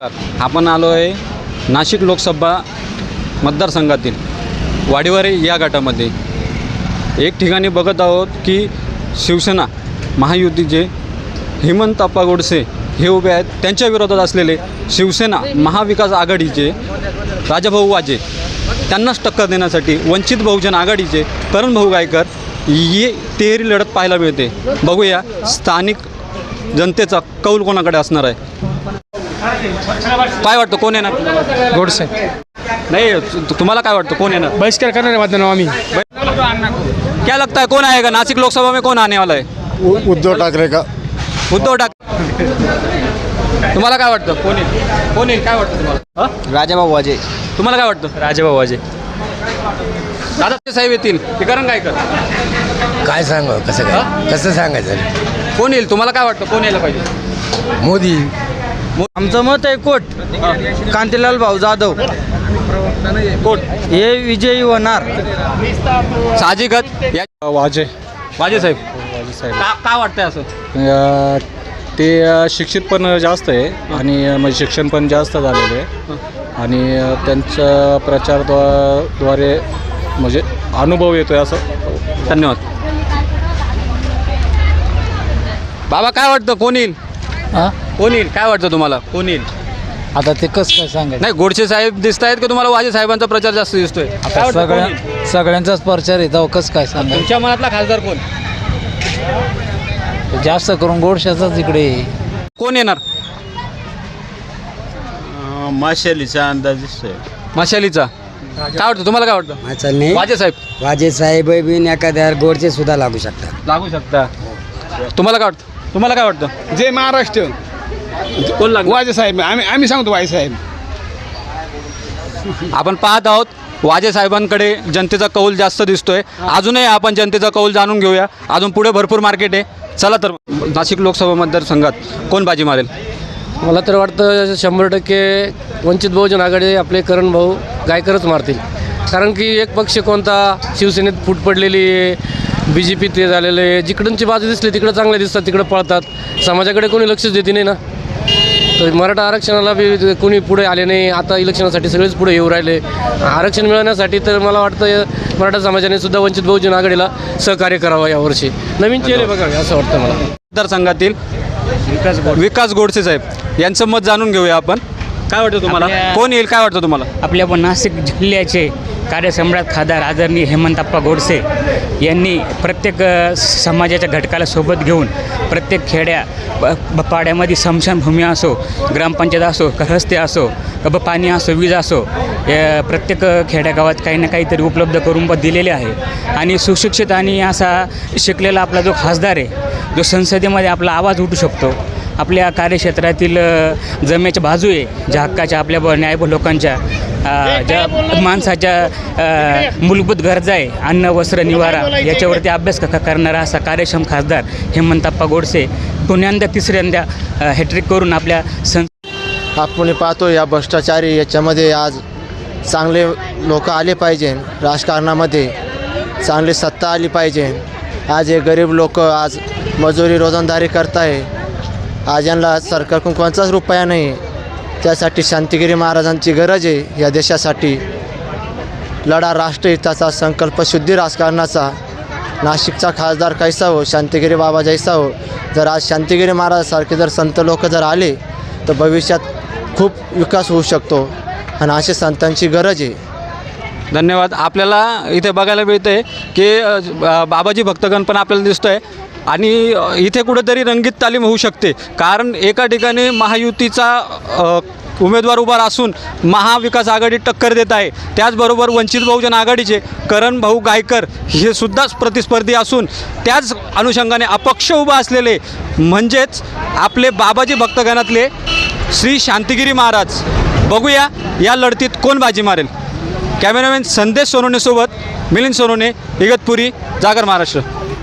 आपण आलो आहे नाशिक लोकसभा मतदारसंघातील वाडीवारे या गटामध्ये. एक ठिकाणी बघत आहोत की शिवसेना महायुतीचे हेमंत अप्पा गोडसे हे उभे आहेत त्यांच्या विरोधात असलेले शिवसेना महाविकास आघाडीचे राजाभाऊ वाजे त्यांनाच टक्कर देण्यासाठी वंचित बहुजन आघाडीचे करणभाऊ गायकर ये तेरी लढत पाहायला मिळते. बघूया स्थानिक जनतेचा कौल कोणाकडे असणार आहे? काय वाटतं कोण येणार? गोडसे. नाही तु- तुम्हाला काय वाटतं कोण येणार? बहिष्कार करणार आहे मतदान आम्ही. क्या लगता है कौन आएगा? नासिक लोकसभा में कौन आने वाला है? उ- उद्धव ठाकरे का. उद्धव ठाकरे. तुम्हाला काय वाटतं कोण येईल? कोण येईल? काय वाटतं तुम्हाला? हं? राजाभाऊ वाजे. तुम्हाला काय वाटतं? राजाभाऊ वाजे. दादा साहेब येतील. ते करण काय कर काय सांगावं कसं काय? कसं सांगायचं? कोण येईल? तुम्हाला काय वाटतं कोण यायला पाहिजे? मोदी. आमचं मत आहे कोट. कांतीलाल भाऊ जाधव. कोण हे विजयी होणार. साहजिकच या वाजे. वाजे साहेब. का का वाटतंय असं? ते अ, शिक्षित पण जास्त आहे आणि अ, म्हणजे शिक्षण पण जास्त झालेलं आहे. आणि अ, त्यांच्या प्रचारद्वारे म्हणजे अनुभव येतोय असं. धन्यवाद. बाबा काय वाटतं? कोण येईल? कोण येईल काय वाटतं तुम्हाला? कोण येईल आता ते कसं काय सांगायचं? नाही गोडसे साहेब दिसत आहेत की तुम्हाला? वाजे साहेबांचा प्रचार जास्त दिसतोय. काय आता वाटतं, कोण येईल? सगळ्या सगळ्यांचाच प्रचार तेव्हा कसं काय सांगायचं? तुमच्या मनातला खासदार कोण? जास्त करून गोडशाचाच इकडे आहे. कोण येणार? माशालीचा अंदाज दिसतोय. मशालीचा. काय वाटतं? तुम्हाला काय वाटतं? चालणे वाजे साहेब. वाजे साहेब बिन एखाद्या गोडचे सुद्धा लागू शकतात. लागू शकता. तुम्हाला काय वाटतं? तुम्हाला काय वाटतं? जय महाराष्ट्र. कोण लागू वाजे साहेब आम्ही आम्ही सांगतो वाजे साहेब. आपण पाहत आहोत वाजे साहेबांकडे जनतेचा कौल जास्त दिसतोय. अजूनही आपण जनतेचा कौल जाणून घेऊया. अजून पुढे भरपूर मार्केट आहे. चला तर नाशिक लोकसभा मतदारसंघात कोण बाजी मारेल? मला तर वाटतं शंभर टक्के वंचित बहुजन आघाडी आपले करण भाऊ गायकरच मारतील. कारण की एक पक्ष कोणता शिवसेनेत फूट पडलेली आहे बी जे पी ते झालेलं आहे. जिकडंची बाजू दिसली तिकडं चांगले दिसतात तिकडं पळतात. समाजाकडे कोणी लक्षच देते नाही ना. तर मराठा आरक्षणाला बी कोणी पुढे आले नाही. आता इलेक्शनासाठी सगळेच पुढे येऊ राहिले. आरक्षण मिळवण्यासाठी तर मला वाटतं मराठा समाजाने सुद्धा वंचित बहुजन आघाडीला सहकार्य करावं यावर्षी. नवीन चेहरे बघावे असं वाटतं मला. मतदारसंघातील विकास गोडसे साहेब यांचं मत जाणून घेऊया आपण. काय वाटतं तुम्हाला? आपल्या- कोण येईल? काय वाटतं तुम्हाला? आपल्या पण नाशिक जिल्ह्याचे कार्यसम्राट खासदार आदरणीय हेमंतप्पा गोडसे यांनी प्रत्येक अ, समाजाच्या घटकाला सोबत घेऊन प्रत्येक खेड्या प- प- पाड्यामध्ये स्मशानभूमी असो ग्रामपंचायत असो क- रस्ते असो क- ब- पाणी असो वीज असो या प्रत्येक अ, खेड्यागावात काही ना काहीतरी उपलब्ध करून ब दिलेले आहे. आणि सुशिक्षित आणि असा शिकलेला आपला जो खासदार आहे जो संसदेमध्ये आपला आवाज उठू शकतो आपल्या कार्यक्षेत्रातील जमेच्या बाजू आहे ज्या हक्काच्या आपल्या ब- न्याय लोकांच्या ज्या माणसाच्या मूलभूत गरजा आहे अन्न वस्त्र निवारा याच्यावरती अभ्यास क- करणारा असा कार्यक्षम खासदार हेमंतप्पा गोडसे पुण्यांदा तिसऱ्यांदा हॅट्रिक करून आपल्या सं आपण पाहतो या भ्रष्टाचारी याच्यामध्ये आज चांगले लोक आले पाहिजे राजकारणामध्ये चांगली सत्ता आली पाहिजे. आज हे गरीब लोक आज मजुरी रोजंदारी करताय. आज यांना सरकारकडून कोणताच रुपया नाही. त्यासाठी शांतिगिरी महाराजांची गरज आहे. या देशासाठी लढा राष्ट्रहिताचा संकल्प शुद्धी राजकारणाचा नाशिकचा खासदार कैसा हो शांतिगिरी बाबा जैसा हो जर आज शांतिगिरी महाराजासारखे जर संत लोक जर आले तर भविष्यात खूप विकास होऊ शकतो. आणि अशा संतांची गरज आहे. धन्यवाद. आपल्याला इथे बघायला मिळते की बाबाजी भक्तगण पण आपल्याला दिसतोय. आणि इथे कुठेतरी रंगीत तालीम होऊ शकते. कारण एका ठिकाणी महायुतीचा उमेदवार उभा असून महाविकास आघाडी टक्कर देत आहे. त्याचबरोबर वंचित बहुजन आघाडीचे करण भाऊ गायकर हे सुद्धा प्रतिस्पर्धी असून त्याच अनुषंगाने अपक्ष उभा असलेले म्हणजेच आपले बाबाजी भक्तगणातले श्री शांतिगिरी महाराज. बघूया या लढतीत कोण बाजी मारेल. कॅमेरामॅन संदेश सोनवणेसोबत मिलिंद सोनवणे इगतपुरी जागर महाराष्ट्र.